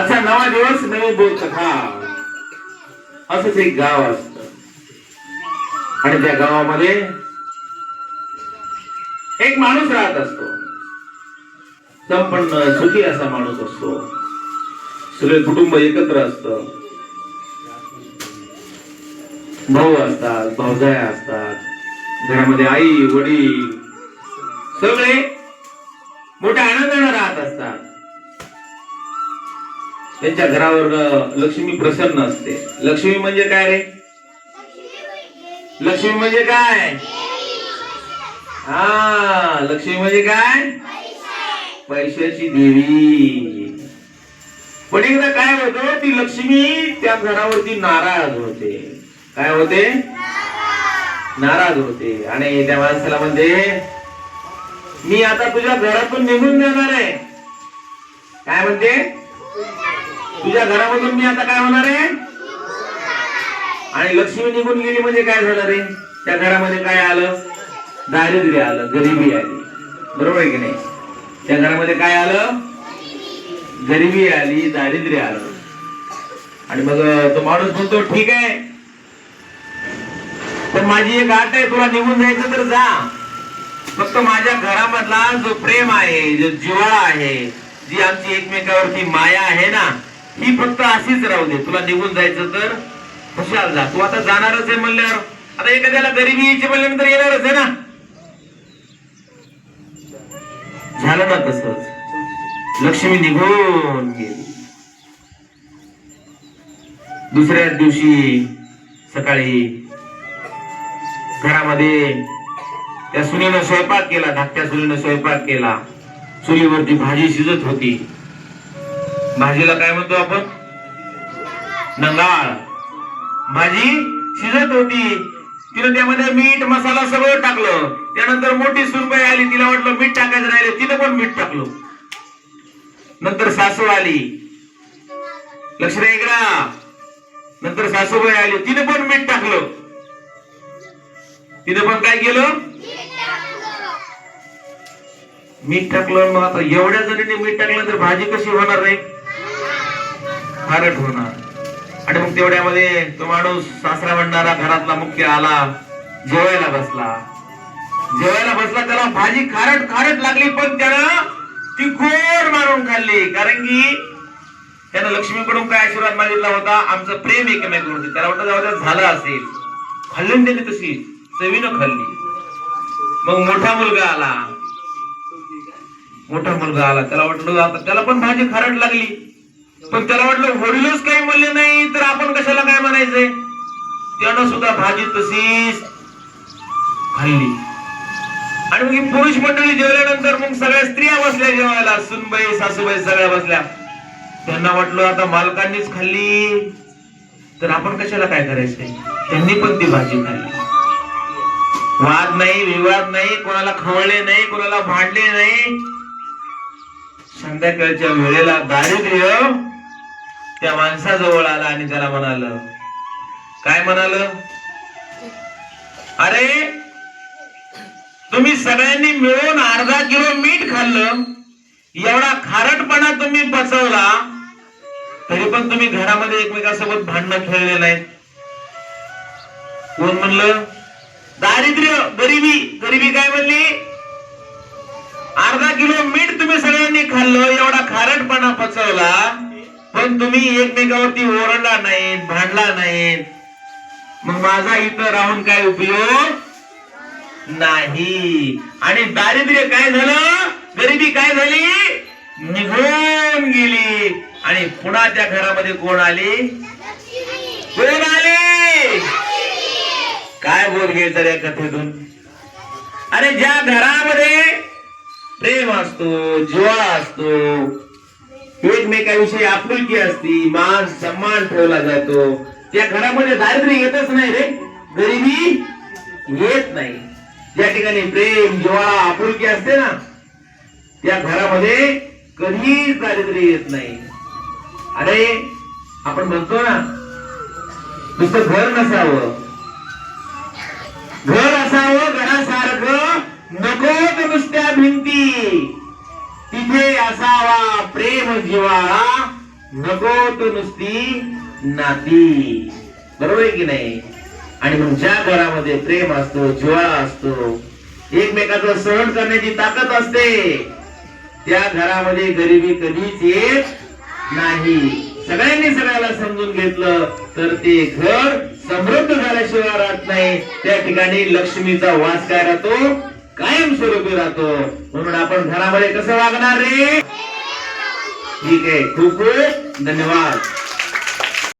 असा नवा दिवस नवी बोल कथा असंच एक गाव असत. आणि त्या गावामध्ये एक माणूस राहत असतो. संपन्न सुखी असा माणूस असतो. सगळे कुटुंब एकत्र असत. भाऊ असतात भाऊजाया असतात. घरामध्ये आई वडील सगळे मोठ्या आनंदाने राहत असतात. त्यांच्या घरावर लक्ष्मी प्रसन्न असते. लक्ष्मी म्हणजे काय रे? लक्ष्मी म्हणजे काय? हा लक्ष्मी म्हणजे काय? पैशाची देवी. पण एकदा काय होतं ती लक्ष्मी त्या घरावरती नाराज होते. काय होते? नाराज होते. आणि त्या माणसाला म्हणते मी आता तुझ्या घरातून निघून जाणार आहे. काय म्हणते? तुझ्या घरामधून मी आता काय होणार आहे? आणि लक्ष्मी निघून गेली म्हणजे काय झालं रे? त्या घरामध्ये काय आलं? दारिद्र्य आलं गरिबी आली. बरोबर आहे की नाही? त्या घरामध्ये काय आलं? गरिबी आली दारिद्र्य आलं. आणि मग तो माणूस म्हणतो ठीक आहे. पण माझी एक आट आहे तुला निघून जायचं तर जा. फक्त माझ्या घरामधला जो प्रेम आहे जो जिव्हाळा आहे जी आमची एकमेकावरती माया आहे ना ही फक्त अशीच राहू दे. तुला निघून जायचं तर खुशाल जा. तू आता जाणारच आहे म्हणल्यावर. आता एखाद्याला गरिबी यायची म्हणल्यानंतर येणारच आहे ना? झालं ना तसंच. लक्ष्मी निघून गेली. दुसऱ्या दिवशी सकाळी घरामध्ये त्या सुनीनं स्वयंपाक केला धाकट्या सुनीनं स्वयंपाक केला. चुलीवरती भाजी शिजत होती. भाजीला काय म्हणतो आपण? नंगाळ. भाजी शिजत होती. तिनं त्यामध्ये मीठ मसाला सगळं टाकलं. त्यानंतर मोठी सुनबाई आली. तिला वाटलं मीठ टाकायचं राहिले. तिनं पण मीठ टाकलं. नंतर सासू आली. लक्ष्मी का नंतर सासूबाई आली. तिने पण मीठ टाकलं. तिने पण काय केलं? मीठ टाकलं. मग आता एवढ्या जणींनी मीठ टाकलं तर भाजी कशी होणार नाही खारट होणार. आणि मग तेवढ्यामध्ये तो माणूस सासरा म्हणणारा घरातला मुख्य आला जेवायला बसला. जेवायला बसला त्याला भाजी खारट खारट लागली पण त्यानं ती गोड मारून खाल्ली. कारण की त्यानं लक्ष्मीकडून काय आशीर्वाद मागितला होता? आमचं प्रेम एकमेकावरती. त्याला वाटतं जाऊ झालं असेल. खाल्ली त्याने तशी. चवीनं खाल्ली. मग मोठा मुलगा आला. मोठा मुलगा आला. त्याला वाटलं आता त्याला पण भाजी खारट लागली. पण त्याला वाटलं वडीलच काही म्हणले नाही तर आपण कशाला काय म्हणायचंय? त्यानं सुद्धा भाजी तशीच खाल्ली. आणि मग ही पुरुष मंडळी जेवल्यानंतर मग सगळ्या स्त्रिया बसल्या जेवायला सुनबाई सासूबाई सगळ्या बसल्या. त्यांना वाटलं आता मालकांनीच खाल्ली तर आपण कशाला काय करायचंय? त्यांनी पण ती भाजी खाल्ली. वाद नाही विवाद नाही कोणाला खवळले नाही कोणाला भांडले नाही. संध्याकाळच्या वेळेला दारिद्र्य त्या माणसाजवळ आला आणि त्याला म्हणाल काय म्हणाल? अरे तुम्ही सगळ्यांनी मिळून अर्धा किलो मीठ खाल्लं एवढा खारटपणा तुम्ही पचवला तरी पण तुम्ही घरामध्ये एकमेकांसोबत भांडणं खेळले नाही कोण म्हणलं? दारिद्र्य गरिबी गरिबी काय म्हणली? अर्धा किलो मीठ तुम्ही सगळ्यांनी खाल्लं एवढा खारटपणा पचवला. पण तुम्ही एकमेकावरती ओरडला नाहीत भांडला नाहीत. मग माझा इथं राहून काय उपयोग? नाही. आणि दारिद्र्य काय झालं? गरिबी काय झाली? निघून गेली. आणि पुन्हा त्या घरामध्ये कोण आले? कोण आले? काय बोल घ्यायचं या कथेतून? अरे ज्या घरामध्ये प्रेम असतो जिव्हाळा असतो एकमेकाविषयी आपुलकी असती मान सन्मान ठेवला जातो. त्या घरामध्ये दारिद्र्य येतच नाही रे. गरिबी येत नाही. ज्या ठिकाणी प्रेम जिव्हाळा आपुलकी असते ना त्या घरामध्ये कधीच दारिद्र्य येत नाही. अरे आपण म्हणतो ना नुसतं घर नसावं. घर असावं घरासारखं नको तर नुसत्या भिंती तिथे असावा प्रेम जिव्हाळा नको तो नुसती नाती. बरोबर आहे की नाही? आणि मग ज्या घरामध्ये प्रेम असतो जिवाळा असतो एकमेकाचं सहन करण्याची ताकद असते त्या घरामध्ये गरिबी कधीच येत नाही. सगळ्यांनी सगळ्याला समजून घेतलं तर ते घर समृद्ध झाल्याशिवाय राहत नाही. त्या ठिकाणी लक्ष्मीचा वास काय राहतो? कायम स्वरूपी राहतो. म्हणून आपण घरामध्ये कसं वागणार रे? ठीक आहे. खूप खूप धन्यवाद.